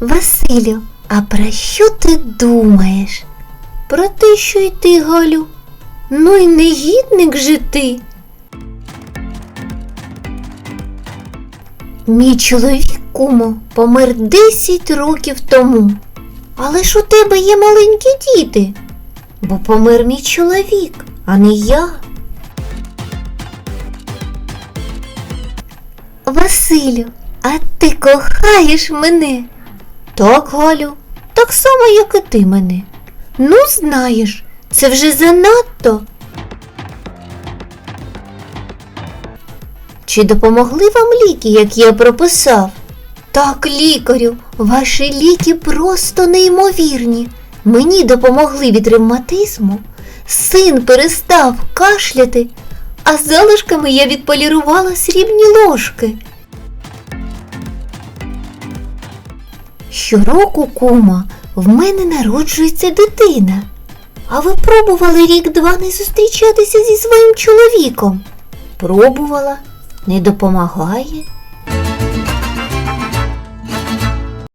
Василю, а про що ти думаєш? Про те, що й ти, Галю. Ну й негідник же ти. Мій чоловік, кумо, помер 10 років тому. Але ж у тебе є маленькі діти, бо помер мій чоловік, а не я. Василю, а ти кохаєш мене? Так, Галю, так само, як і ти мене. Ну, знаєш, це вже занадто. Чи допомогли вам ліки, як я прописав? Так, лікарю, ваші ліки просто неймовірні. Мені допомогли від ревматизму. Син перестав кашляти, а залишками я відполірувала срібні ложки. Щороку, кума, в мене народжується дитина. А ви пробували рік-два не зустрічатися зі своїм чоловіком? Пробувала, не допомагає.